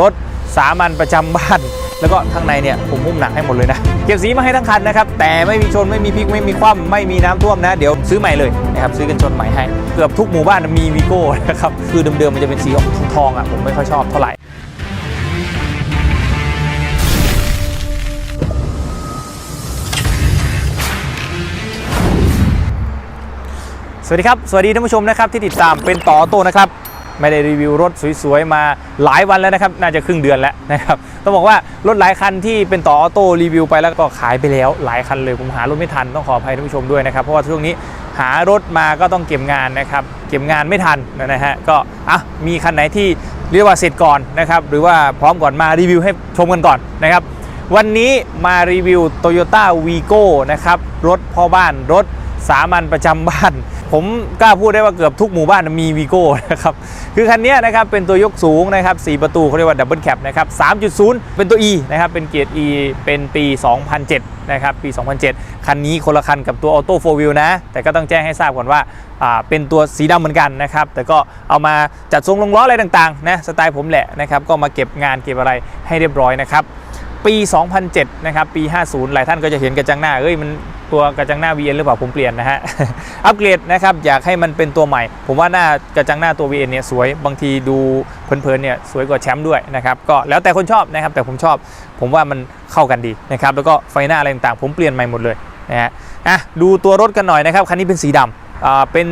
รถสามัญประจำบ้าน แล้วก็ข้างในเนี่ยผมหุ้มหนังให้หมดเลยนะ เก็บสีมาให้ทั้งคันนะครับ แต่ไม่มีชนไม่มีพิกไม่มีคว่ำไม่มีน้ำท่วมนะ เดี๋ยวซื้อใหม่เลยนะครับซื้อกันชนใหม่ให้ เกือบทุกหมู่บ้านมีวีโก้นะครับคือเดิมๆมันจะเป็นสีออกทองอะผมไม่ค่อยชอบเท่าไหร่สวัสดีครับ สวัสดีท่านผู้ชมนะครับที่ติดตามเป็นต่อโตนะครับ ไม่ได้รีวิวรถสวยๆมาหลายวันแล้วนะครับ น่าจะครึ่งเดือนแล้วนะครับต้องบอกว่ารถหลายคันที่เป็นต่อออโต้รีวิวไปแล้วก็ขายไปแล้ว หลายคันเลยผมหารถไม่ทันต้องขออภัยท่านผู้ชมด้วยนะครับเพราะว่าช่วงนี้หารถมาก็ต้องเก็บงานนะครับ เก็บงานไม่ทันนะฮะก็อะมีคันไหนที่เรียกว่าเสร็จก่อนนะครับหรือว่าพร้อมก่อนมารีวิวให้ชมกันก่อนนะครับวันนี้มารีวิว Toyota Vigo นะครับรถพ่อบ้านรถ สามัญประจำบ้าน ผมกล้าพูดได้ว่าเกือบทุกหมู่บ้านมีวีโก้นะครับ คือคันนี้นะครับเป็นตัวยกสูงนะครับ4ประตูเขาเรียกว่าดับเบิลแคปนะครับ3.0 เป็นตัว E นะครับ เป็นเกียร์ E เป็นปี 2007 นะครับ ปี 2007 คันนี้คนละคันกับตัวออโต้โฟวิลนะ แต่ก็ต้องแจ้งให้ทราบก่อนว่าอ่าเป็นตัวสีดำเหมือนกันนะครับ แต่ก็เอามาจัดทรงลงล้ออะไรต่างๆนะสไตล์ผมแหละนะครับก็มาเก็บงานเก็บอะไรให้เรียบร้อยนะครับปี 2007 นะครับ ปี 50 หลายท่านก็จะเห็นกระจังหน้า เอ้ย มัน ตัวกระจังหน้า VN หรือเปล่าผมเปลี่ยนนะฮะ อัปเกรดนะครับอยากให้มันเป็นตัวใหม่ ผมว่าหน้ากระจังหน้าตัว VN เนี่ยสวยบางทีดูเพลินๆเนี่ยสวยกว่าแชมป์ด้วยนะครับก็แล้วแต่คนชอบนะครับแต่ผมชอบ ผมว่ามันเข้ากันดีนะครับแล้วก็ไฟหน้าอะไรต่างๆ ผมเปลี่ยนใหม่หมดเลยนะฮะอะดูตัวรถกันหน่อยนะครับคันนี้เป็นสีดำอ่าเป็น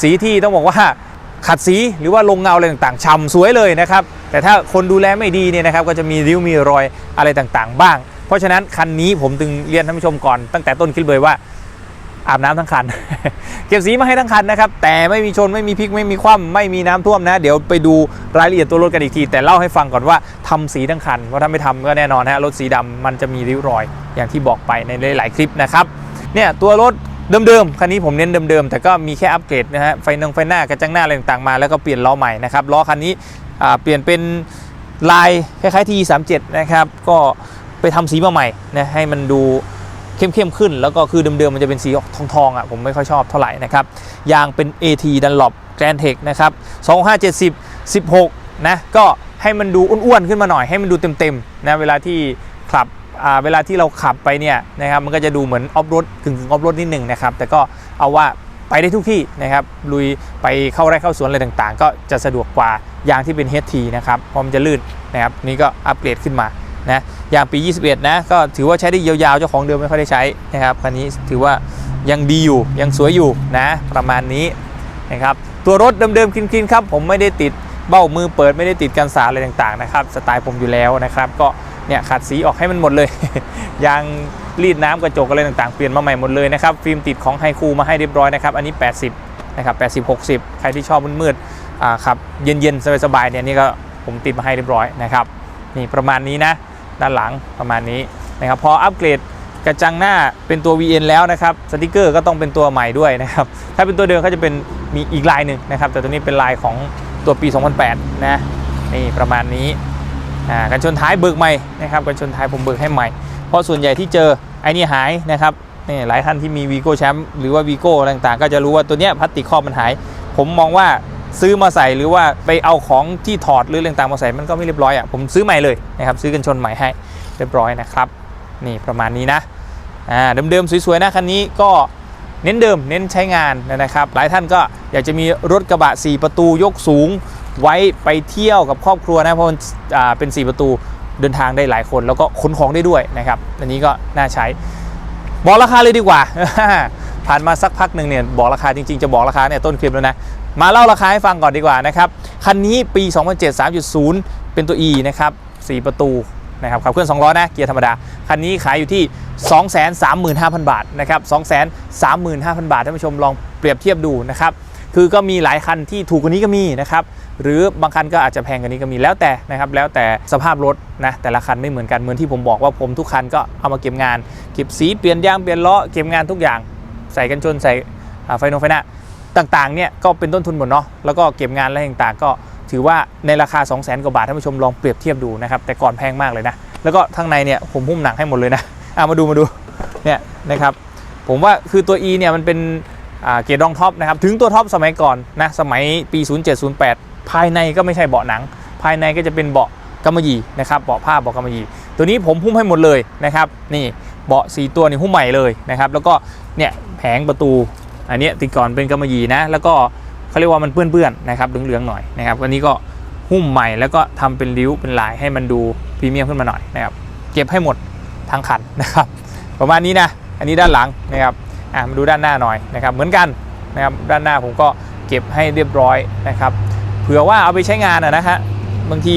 สีที่ต้องบอกว่าขัดสีหรือว่าลงเงาอะไรต่างๆฉ่ำสวยเลยนะครับแต่ถ้าคนดูแลไม่ดีเนี่ยนะครับก็จะมีริ้วมีรอยอะไรต่างๆ บ้าง เพราะฉะนั้นคันนี้ผมจึงเรียนท่านผู้ชมก่อนตั้งแต่ต้นคลิปเลยว่าอาบน้ำทั้งคัน เก็บสีมาให้ทั้งคันนะครับ แต่ไม่มีชนไม่มีพลิกไม่มีคว่ำไม่มีน้ำท่วมนะ เดี๋ยวไปดูรายละเอียดตัวรถกันอีกที แต่เล่าให้ฟังก่อนว่าทำสีทั้งคัน เพราะถ้าไม่ทำก็แน่นอนฮะรถสีดำมันจะมีริ้วรอยอย่างที่บอกไปในหลาย ๆ คลิปนะครับเนี่ยตัวรถเดิมๆ คันนี้ผมเน้นเดิมๆ แต่ก็มีแค่อัปเกรดนะฮะไฟนงไฟหน้ากระจังหน้าอะไรต่างๆมาแล้วก็เปลี่ยนล้อใหม่นะครับล้อคันนี้เปลี่ยนเป็นลายคล้ายๆ T37 นะครับก็ ไปทำสีมาใหม่นะให้มันดูเข้มๆขึ้น แล้วก็คือเดิมๆมันจะเป็นสีออกทองๆอะผมไม่ค่อยชอบเท่าไหร่นะครับยางเป็น AT Dunlop Grand Tech นะครับ2570 16นะก็ให้มันดูอ้วนๆขึ้นมาหน่อยให้มันดูเต็มๆนะเวลาที่ขับเวลาที่เราขับไปเนี่ยนะครับมันก็จะดูเหมือนออฟโรดกึ่งออฟโรดนิดหนึ่งนะครับแต่ก็เอาว่าไปได้ทุกที่นะครับลุยไปเข้าไร่เข้าสวนอะไรต่างๆ ก็จะสะดวกกว่ายางที่เป็น HT นะครับเพราะมันจะลื่นนะครับนี่ก็อัปเกรดขึ้นมา นะยางปี 21 นะ ก็ถือว่าใช้ได้ยาวๆ เจ้าของเดิมไม่ค่อยได้ใช้นะครับคันนี้ถือว่ายังดีอยู่ยังสวยอยู่นะประมาณนี้นะครับตัวรถเดิมๆคลินๆครับผมไม่ได้ติดเบ้ามือเปิดไม่ได้ติดกันสาอะไรต่างๆนะครับสไตล์ผมอยู่แล้วนะครับ ก็เนี่ยขัดสีออกให้มันหมดเลยยางรีดน้ำกระจกอะไรต่างๆเปลี่ยนมาใหม่หมดเลยนะครับฟิล์มติดของไฮคูมาให้เรียบร้อยนะครับอันนี้ 80นะครับ80 60 ใครที่ชอบมืดๆอ่าขับเย็นๆสบายๆเนี่ยนี่ก็ผมติดมาให้เรียบร้อยนะครับนี่ประมาณนี้นะ ด้านหลังประมาณนี้นะครับพออัปเกรดกระจังหน้าเป็นตัว VN แล้วนะครับสติกเกอร์ก็ต้องเป็นตัวใหม่ด้วยนะครับถ้าเป็นตัวเดิมก็จะเป็นมีอีกลายหนึ่งนะครับแต่ตัวนี้เป็นลายของตัวปี 2008 นะนี่ประมาณนี้อ่ากันชนท้ายเบิกใหม่นะครับกันชนท้ายผมเบิกให้ใหม่ เพราะส่วนใหญ่ที่เจอไอ้นี่หายนะครับนี่หลายท่านที่มีวีโก้แชมป์หรือว่าวีโก้ต่างๆ ก็จะรู้ว่าตัวเนี้ยพลาสติกครอบมันหาย ผมมองว่า ซื้อมาใส่หรือว่าไปเอาของที่ถอดหรืออะไรต่างมาใส่มันก็ไม่เรียบร้อยอะผมซื้อใหม่เลยนะครับซื้อกันชนใหม่ให้เรียบร้อยนะครับนี่ประมาณนี้นะอ่าเดิมๆสวยๆนะคันนี้ก็เน้นเดิมเน้นใช้งานนะครับ หลายท่านก็อยากจะมีรถกระบะ 4 ประตูยกสูง ไว้ไปเที่ยวกับครอบครัวนะเพราะมันเป็น 4 ประตูเดินทางได้หลายคน แล้วก็ขนของได้ด้วยนะครับอันนี้ก็น่าใช้ บอกราคาเลยดีกว่า ผ่านมาสักพักหนึ่งเนี่ยบอกราคาจริงๆ จะบอกราคาเนี่ยต้นคลิปแล้วนะ มาเล่าราคาให้ฟังก่อนดีกว่านะครับ คันนี้ปี 2007 3.0 เป็นตัว E นะครับ 4 ประตูนะครับขับเคลื่อน2ล้อนะ เกียร์ธรรมดา คันนี้ขายอยู่ที่ 235,000 บาทนะครับ235,000 บาทท่านผู้ชมลองเปรียบเทียบดูนะครับคือก็มีหลายคันที่ถูกกว่านี้ก็มีนะครับหรือบางคันก็อาจจะแพงกว่านี้ก็มีแล้วแต่นะครับแล้วแต่สภาพรถนะแต่ละคันไม่เหมือนกันเหมือนที่ผมบอกว่าผมทุกคันก็เอามาเก็บงาน เก็บสีเปลี่ยนยางเปลี่ยนล้อเก็บงานทุกอย่าง ใส่กันชนใส่ไฟโนไฟหน้า ต่างๆเนี่ยก็เป็นต้นทุนหมดเนาะแล้วก็เก็บงานอะไรต่างๆ ก็ถือว่าในราคา 2 0 0 0 0 0กว่าบาทท่านผู้ชมลองเปรียบเทียบดูนะครับแต่ก่อนแพงมากเลยนะ แล้วก็ข้างในเนี่ยผมหุ้มหนังให้หมดเลยนะอะมาดูมาดูเนี่ยนะครับผมว่าคือตัว E เนี่ยมันเป็นเกียร์รองท็อปนะครับถึงตัวท็อปสมัยก่อนนะสมัยปี 0708 ภายในก็ไม่ใช่เบาะหนัง ภายในก็จะเป็นเบาะกำมะหยี่นะครับเบาะผ้าเบาะกำมะหยี่ตัวนี้ผมหุ้มให้หมดเลยนะครับนี่เบาะสีตัวนี่หุ้มใหม่เลยนะครับแล้วก็เนี่ยแผงประตู อันนี้ติดก่อนเป็นกำมะหยี่นะ แล้วก็เขาเรียกว่ามันเปื้อนๆนะครับเหลืองๆหน่อยนะครับวันนี้ก็หุ้มใหม่แล้วก็ทำเป็นริ้วเป็นลายให้มันดูพรีเมียมขึ้นมาหน่อยนะครับเก็บให้หมดทั้งคันนะครับ ประมาณนี้นะอันนี้ด้านหลังนะครับอะมาดูด้านหน้าหน่อยนะครับ เหมือนกันนะครับด้านหน้าผมก็เก็บให้เรียบร้อยนะครับเผื่อว่าเอาไปใช้งานนะฮะบางที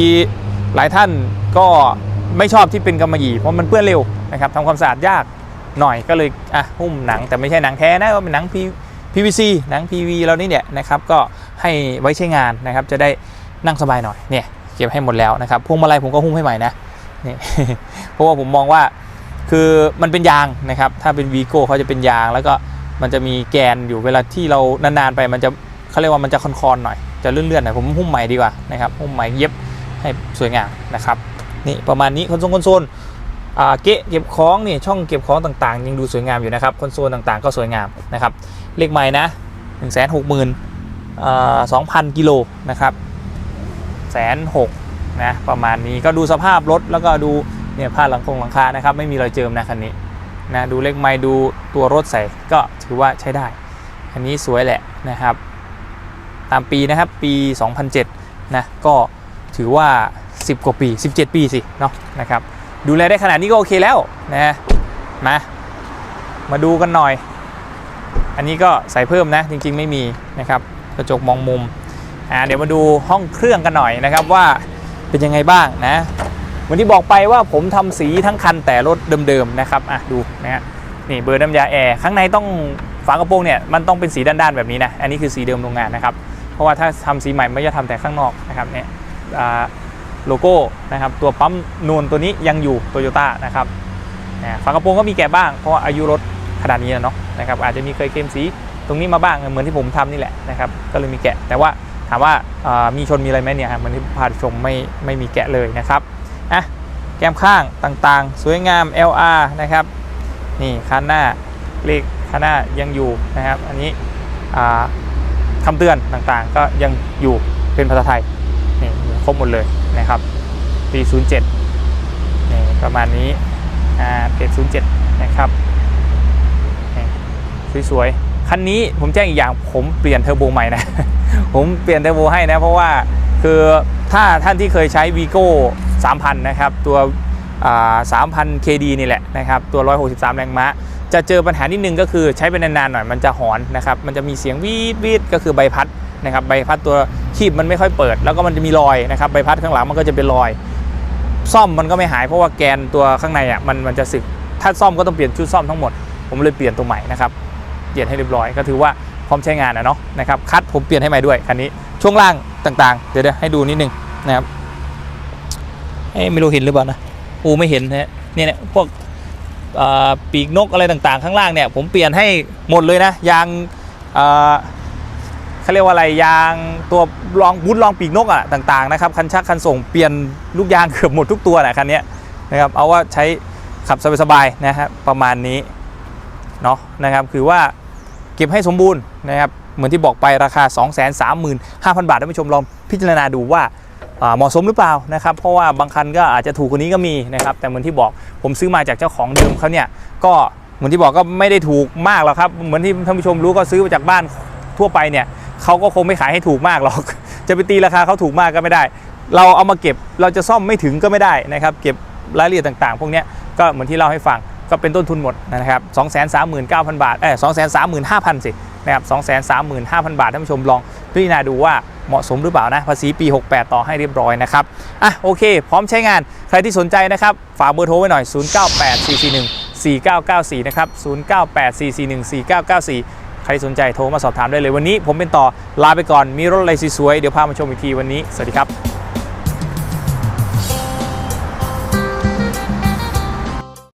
หลายท่านก็ไม่ชอบที่เป็นกำมะหยี่เพราะมันเปื้อนเร็วนะครับทำความสะอาดยาก หน่อยก็เลยอะหุ้มหนังแต่ไม่ใช่หนังแท้นะว่าเป็นหนัง P- PVC หนัง PV เรานี่เนี่ยนะครับก็ให้ไว้ใช้งานนะครับจะได้นั่งสบายหน่อยเนี่ยเก็บให้หมดแล้วนะครับพวงมาลัยผมก็หุ้มให้ใหม่นะนี่เพราะว่าผมมองว่าคือมันเป็นยางนะครับถ้าเป็นวีโก้เขาจะเป็นยาง แล้วก็มันจะมีแกนอยู่เวลาที่เรานานๆไปมันจะเขาเรียกว่ามันจะคอนๆหน่อยจะเลื่อนๆหน่อยผมหุ้มใหม่ดีกว่านะครับหุ้มใหม่เย็บให้สวยงามนะครับนี่ประมาณนี้คอนโซลคอนโซล เกะเก็บของนี่ช่องเก็บของต่างๆ ยังดูสวยงามอยู่นะครับคอนโซลต่างๆ ก็สวยงามนะครับเลขใหม่นะ1 6 0 0 0 0อ่า2,000 กิโลนะครับแสนหกนะประมาณนี้ก็ดูสภาพรถแล้วก็ดูเนี่ยผ้าหลังคงหลังคานะครับไม่มีรอยเจิมนะคันนี้นะดูเลขไม้ดูตัวรถใส่ก็ถือว่าใช้ได้คันนี้สวยแหละนะครับ ตามปีนะครับปี 2007นะก็ถือว่า 10 กว่าปี 17 ปีสิเนาะนะครับ ดูแลได้ขนาดนี้ก็โอเคแล้วนะมามาดูกันหน่อย อันนี้ก็ใส่เพิ่มนะ จริงๆไม่มีนะครับกระจกมองมุมอ่าเดี๋ยวมาดูห้องเครื่องกันหน่อยนะครับว่าเป็นยังไงบ้างนะวันที่บอกไปว่าผมทำสีทั้งคันแต่รถเดิมๆนะครับอะดูนะฮะนี่เบอร์น้ำยาแอร์ข้างในต้องฝากระโปรงเนี่ยมันต้องเป็นสีด้านๆแบบนี้นะอันนี้คือสีเดิมโรงงานนะครับ เพราะว่าถ้าทำสีใหม่ไม่จะทำแต่ข้างนอกนะครับเนี่ยอ่า โลโก้นะครับตัวปั๊มนูนตัวนี้ยังอยู่โตโยต้านะครับฝากระโปรงก็มีแกะบ้างเพราะาอายุรถขนาดนี้แล้วเนาะนะครับอาจจะมีเคยเกมสีตรงนี้มาบ้างเหมือนที่ผมทำนี่แหละนะครับก็เลยมีแกะ แต่ว่าถามว่ามีชนมีอะไรไหมเนี่ยฮะเหมือนที่พาชมไม่ไม่มีแกะเลยนะครับอะแก้มข้างต่างๆ สวยงาม LR นะครับนี่คันหน้าเลขคันหน้ายังอยู่นะครับ อันนี้อ่าคำเตือนต่างๆ ก็ยังอยู่เป็นภาษาไทย ครบหมดเลยนะครับ ปี 07นี่ประมาณนี้อ่าเพจ07 นะครับสวยๆ คันนี้ผมแจ้งอีกอย่างผมเปลี่ยนเทอร์โบใหม่นะ ผมเปลี่ยนเทอร์โบให้นะ เพราะว่าคือถ้าท่านที่เคยใช้วีโก้3,000 นะครับ ตัว 3,000 KD นี่แหละนะครับ ตัว 163 แรงม้า จะเจอปัญหานิดนึงก็คือใช้ไปนานๆหน่อยมันจะหอนนะครับ มันจะมีเสียงวีดวีดก็คือใบพัด นะครับใบพัดตัวคีบมันไม่ค่อยเปิด แล้วก็มันจะมีรอยนะครับใบพัดข้างหลังมันก็จะเป็นรอย ซ่อมมันก็ไม่หายเพราะว่าแกนตัวข้างในอะมันมันจะสึกถ้าซ่อมก็ต้องเปลี่ยนชุดซ่อมทั้งหมดผมเลยเปลี่ยนตัวใหม่นะครับเปลี่ยนให้เรียบร้อยก็ถือว่าพร้อมใช้งานนะเนาะนะครับคัดผมเปลี่ยนให้ใหม่ด้วยคันนี้ช่วงล่างต่างๆ เดี๋ยวเดี๋ยวให้ดูนิดนึงนะครับเอ้ไม่รู้เห็นหรือเปล่านะอูไม่เห็นนะฮะเนี่ยเนี่ยพวกปีกนกอะไรต่างๆ ข้างล่างเนี่ยผมเปลี่ยนให้หมดเลยนะยาง เขาเรียกว่าอะไรยางตัวรองบุญรองปีกนกอะต่างๆนะครับคันชักคันส่งเปลี่ยนลูกยางเกือบหมดทุกตัวนะคันนี้นะครับเอาว่าใช้ขับสบายๆนะฮะประมาณนี้เนาะนะครับคือว่าเก็บให้สมบูรณ์นะครับเหมือนที่บอกไปราคา 235,000 บาทท่านผู้ชมลองพิจารณาดูว่าเหมาะสมหรือเปล่านะครับเพราะว่าบางคันก็อาจจะถูกกว่านี้ก็มีนะครับแต่เหมือนที่บอกผมซื้อมาจากเจ้าของเดิมเขาเนี่ยก็เหมือนที่บอกก็ไม่ได้ถูกมากหรอกครับเหมือนที่ท่านผู้ชมรู้ก็ซื้อมาจากบ้านทั่วไปเนี่ย เขาก็คงไม่ขายให้ถูกมากหรอก จะไปตีราคาเขาถูกมากก็ไม่ได้ เราเอามาเก็บเราจะซ่อมไม่ถึงก็ไม่ได้นะครับเก็บรายละเอียดต่างๆ พวกนี้ก็เหมือนที่เล่าให้ฟังก็เป็นต้นทุนหมดนะครับ239,000บาทเออ235,000สินะครับ235,000บาทท่านผู้ชมลองพิจารณาดูว่าเหมาะสมหรือเปล่านะภาษีปี 68 ต่อให้เรียบร้อยนะครับอะโอเค พร้อมใช้งานใครที่สนใจนะครับฝากเบอร์โทรไว้หน่อย 098441 4994 นะครับ 098441 4994 ใครสนใจโทรมาสอบถามได้เลยวันนี้ ผมเป็นต่อลาไปก่อนมีรถอะไรสวยๆเดี๋ยวพามาชมอีกทีวันนี้สวัสดีครับ